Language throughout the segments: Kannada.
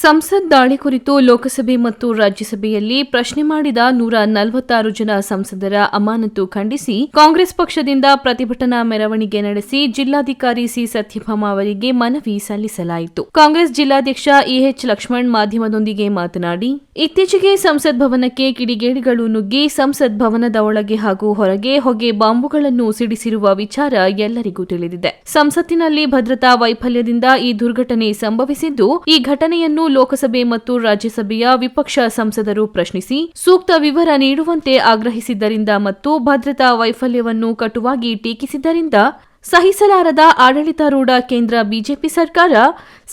ಸಂಸತ್ ದಾಳಿ ಕುರಿತು ಲೋಕಸಭೆ ಮತ್ತು ರಾಜ್ಯಸಭೆಯಲ್ಲಿ ಪ್ರಶ್ನೆ ಮಾಡಿದ ನೂರ ನಲವತ್ತಾರು ಜನ ಸಂಸದರ ಅಮಾನತು ಖಂಡಿಸಿ ಕಾಂಗ್ರೆಸ್ ಪಕ್ಷದಿಂದ ಪ್ರತಿಭಟನಾ ಮೆರವಣಿಗೆ ನಡೆಸಿ ಜಿಲ್ಲಾಧಿಕಾರಿ ಸಿ ಸತ್ಯಭಾಮ ಅವರಿಗೆ ಮನವಿ ಸಲ್ಲಿಸಲಾಯಿತು. ಕಾಂಗ್ರೆಸ್ ಜಿಲ್ಲಾಧ್ಯಕ್ಷ ಇಎಚ್ ಲಕ್ಷ್ಮಣ್ ಮಾಧ್ಯಮದೊಂದಿಗೆ ಮಾತನಾಡಿ, ಇತ್ತೀಚೆಗೆ ಸಂಸತ್ ಭವನಕ್ಕೆ ಕಿಡಿಗೇಡಿಗಳು ನುಗ್ಗಿ ಸಂಸತ್ ಭವನದ ಒಳಗೆ ಹಾಗೂ ಹೊರಗೆ ಹೊಗೆ ಬಾಂಬುಗಳನ್ನು ಸಿಡಿಸಿರುವ ವಿಚಾರ ಎಲ್ಲರಿಗೂ ತಿಳಿದಿದೆ. ಸಂಸತ್ತಿನಲ್ಲಿ ಭದ್ರತಾ ವೈಫಲ್ಯದಿಂದ ಈ ದುರ್ಘಟನೆ ಸಂಭವಿಸಿದ್ದು, ಈ ಘಟನೆಯನ್ನು ಲೋಕಸಭೆ ಮತ್ತು ರಾಜ್ಯಸಭೆಯ ವಿಪಕ್ಷ ಸಂಸದರು ಪ್ರಶ್ನಿಸಿ, ಸೂಕ್ತ ವಿವರ ನೀಡುವಂತೆ ಆಗ್ರಹಿಸಿದ್ದರಿಂದ ಮತ್ತು ಭದ್ರತಾ ವೈಫಲ್ಯವನ್ನು ಕಟುವಾಗಿ ಟೀಕಿಸಿದ್ದರಿಂದ ಸಹಿಸಲಾರದ ಆಡಳಿತಾರೂಢ ಕೇಂದ್ರ ಬಿಜೆಪಿ ಸರ್ಕಾರ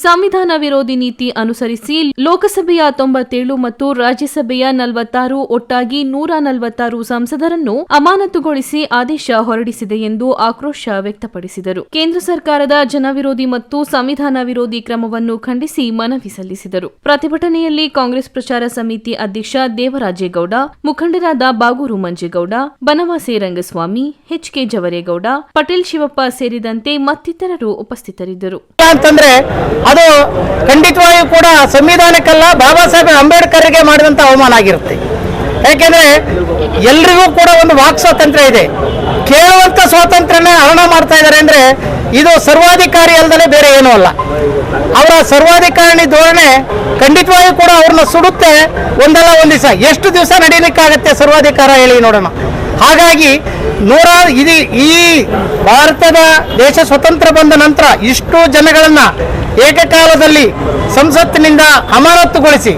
ಸಂವಿಧಾನ ವಿರೋಧಿ ನೀತಿ ಅನುಸರಿಸಿ ಲೋಕಸಭೆಯ ತೊಂಬತ್ತೇಳು ಮತ್ತು ರಾಜ್ಯಸಭೆಯ ನಲವತ್ತಾರು ಒಟ್ಟಾಗಿ ನೂರ ನಲವತ್ತಾರು ಸಂಸದರನ್ನು ಅಮಾನತುಗೊಳಿಸಿ ಆದೇಶ ಹೊರಡಿಸಿದೆ ಎಂದು ಆಕ್ರೋಶ ವ್ಯಕ್ತಪಡಿಸಿದರು. ಕೇಂದ್ರ ಸರ್ಕಾರದ ಜನವಿರೋಧಿ ಮತ್ತು ಸಂವಿಧಾನ ವಿರೋಧಿ ಕ್ರಮವನ್ನು ಖಂಡಿಸಿ ಮನವಿ ಸಲ್ಲಿಸಿದರು. ಪ್ರತಿಭಟನೆಯಲ್ಲಿ ಕಾಂಗ್ರೆಸ್ ಪ್ರಚಾರ ಸಮಿತಿ ಅಧ್ಯಕ್ಷ ದೇವರಾಜೇಗೌಡ, ಮುಖಂಡರಾದ ಬಾಗೂರು ಮಂಜೇಗೌಡ, ಬನವಾಸಿ ರಂಗಸ್ವಾಮಿ ಎಚ್ಕೆ ಜವರೇಗೌಡ, ಪಟೇಲ್ ಶಿವಪ್ಪ ಸೇರಿದಂತೆ ಮತ್ತಿತರರು ಉಪಸ್ಥಿತರಿದ್ದರು. ಅಂತಂದ್ರೆ ಅದು ಖಂಡಿತವಾಗಿಯೂ ಕೂಡ ಸಂವಿಧಾನಕ್ಕಲ್ಲ ಬಾಬಾ ಸಾಹೇಬ್ ಅಂಬೇಡ್ಕರ್ಗೆ ಮಾಡಿದಂತ ಅವಮಾನ ಆಗಿರುತ್ತೆ. ಯಾಕೆಂದ್ರೆ ಎಲ್ರಿಗೂ ಕೂಡ ಒಂದು ವಾಕ್ ಸ್ವಾತಂತ್ರ್ಯ ಇದೆ. ಕೇಳುವಂತ ಸ್ವಾತಂತ್ರ್ಯನ ಹರಣ ಮಾಡ್ತಾ ಇದ್ದಾರೆ ಅಂದ್ರೆ ಇದು ಸರ್ವಾಧಿಕಾರಿ ಅಲ್ಲದೆ ಬೇರೆ ಏನೂ ಅಲ್ಲ. ಅವರ ಸರ್ವಾಧಿಕಾರಿ ಧೋರಣೆ ಖಂಡಿತವಾಗಿಯೂ ಕೂಡ ಅವ್ರನ್ನ ಸುಡುತ್ತೆ ಒಂದಲ್ಲ ಒಂದು ದಿವಸ. ಎಷ್ಟು ದಿವಸ ನಡೀಲಿಕ್ಕಾಗತ್ತೆ ಸರ್ವಾಧಿಕಾರ ಹೇಳಿ ನೋಡೋಣ. ಹಾಗಾಗಿ ನೂರ ಇದು ಈ ಭಾರತದ ದೇಶ ಸ್ವತಂತ್ರ ಬಂದ ನಂತರ ಇಷ್ಟು ಜನಗಳನ್ನು ಏಕಕಾಲದಲ್ಲಿ ಸಂಸತ್ತಿನಿಂದ ಅಮಾನತ್ತುಗೊಳಿಸಿ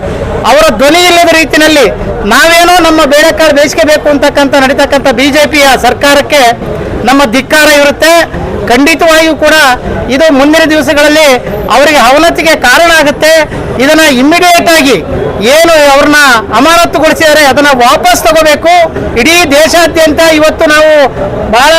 ಅವರ ಧ್ವನಿ ಇಲ್ಲದ ರೀತಿಯಲ್ಲಿ ನಾವೇನೋ ನಮ್ಮ ಬೇಳೆಕಾಳು ಬೇಕು ಅಂತಕ್ಕಂಥ ನಡೀತಕ್ಕಂಥ ಬಿಜೆಪಿಯ ಸರ್ಕಾರಕ್ಕೆ ನಮ್ಮ ಧಿಕ್ಕಾರ ಇರುತ್ತೆ. ಖಂಡಿತವಾಗಿಯೂ ಕೂಡ ಇದು ಮುಂದಿನ ದಿವಸಗಳಲ್ಲಿ ಅವರಿಗೆ ಅವನತಿಗೆ ಕಾರಣ ಆಗುತ್ತೆ. ಇದನ್ನ ಇಮ್ಮಿಡಿಯೇಟ್ ಆಗಿ ಏನು ಅವ್ರನ್ನ ಅಮಾನತುಗೊಳಿಸಿದರೆ ಅದನ್ನ ವಾಪಸ್ ತಗೋಬೇಕು. ಇಡೀ ದೇಶಾದ್ಯಂತ ಇವತ್ತು ನಾವು ಬಹಳ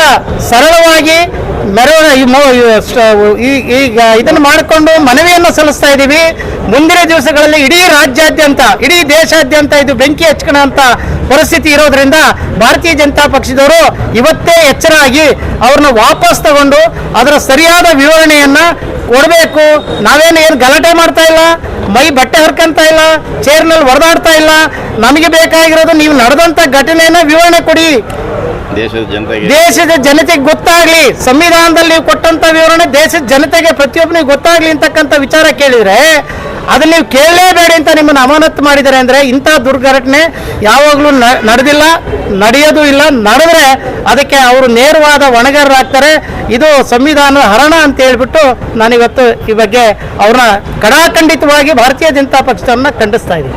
ಸರಳವಾಗಿ ಮೆರವಣ ಈ ಮೊ- ಈ ಸ- ಈಗ ಇದನ್ನು ಮಾಡಿಕೊಂಡು ಮನವಿಯನ್ನು ಸಲ್ಲಿಸ್ತಾ ಇದ್ದೀವಿ. ಮುಂದಿನ ದಿವಸಗಳಲ್ಲಿ ಇಡೀ ರಾಜ್ಯಾದ್ಯಂತ, ಇಡೀ ದೇಶಾದ್ಯಂತ ಇದು ಬೆಂಕಿ ಹಚ್ಕೊಳ್ಳೋಂಥ ಪರಿಸ್ಥಿತಿ ಇರೋದ್ರಿಂದ ಭಾರತೀಯ ಜನತಾ ಪಕ್ಷದವರು ಇವತ್ತೇ ಎಚ್ಚರ ಆಗಿ ಅವ್ರನ್ನ ವಾಪಸ್ ತಗೊಂಡು ಅದರ ಸರಿಯಾದ ವಿವರಣೆಯನ್ನ ಕೊಡಬೇಕು. ನಾವೇನು ಏನು ಗಲಾಟೆ ಮಾಡ್ತಾ ಇಲ್ಲ? ಮೈ ಬಟ್ಟೆ ಹರ್ಕಂತ ಇಲ್ಲ? ಚೇರ್ನಲ್ಲಿ ಹೊಡೆದಾಡ್ತಾ ಇಲ್ಲ? ನಮಗೆ ಬೇಕಾಗಿರೋದು ನೀವು ನಡೆದಂಥ ಘಟನೆಯನ್ನ ವಿವರಣೆ ಕೊಡಿ. ದೇಶದ ಜನತೆಗೆ ಗೊತ್ತಾಗ್ಲಿ, ಸಂವಿಧಾನದಲ್ಲಿ ನೀವು ಕೊಟ್ಟಂತ ವಿವರಣೆ ದೇಶದ ಜನತೆಗೆ ಪ್ರತಿಯೊಬ್ಬನಿಗೆ ಗೊತ್ತಾಗ್ಲಿ ಅಂತಕ್ಕಂಥ ವಿಚಾರ ಕೇಳಿದ್ರೆ, ಅದನ್ನ ನೀವು ಕೇಳಲೇಬೇಡಿ ಅಂತ ನಿಮ್ಮನ್ನು ಅಮಾನತು ಮಾಡಿದ್ದಾರೆ ಅಂದ್ರೆ ಇಂಥ ದುರ್ಘಟನೆ ಯಾವಾಗಲೂ ನಡೆದಿಲ್ಲ, ನಡೆಯೋದು ಇಲ್ಲ. ನಡೆದ್ರೆ ಅದಕ್ಕೆ ಅವರು ನೇರವಾದ ಹೊಣೆಗಾರರಾಗ್ತಾರೆ ಇದು ಸಂವಿಧಾನ ಹರಣ ಅಂತ ಹೇಳ್ಬಿಟ್ಟು ನಾನಿವತ್ತು ಈ ಬಗ್ಗೆ ಅವ್ರನ್ನ ಕಡಾಖಂಡಿತವಾಗಿ ಭಾರತೀಯ ಜನತಾ ಪಕ್ಷವನ್ನು ಖಂಡಿಸ್ತಾ ಇದ್ದೀನಿ.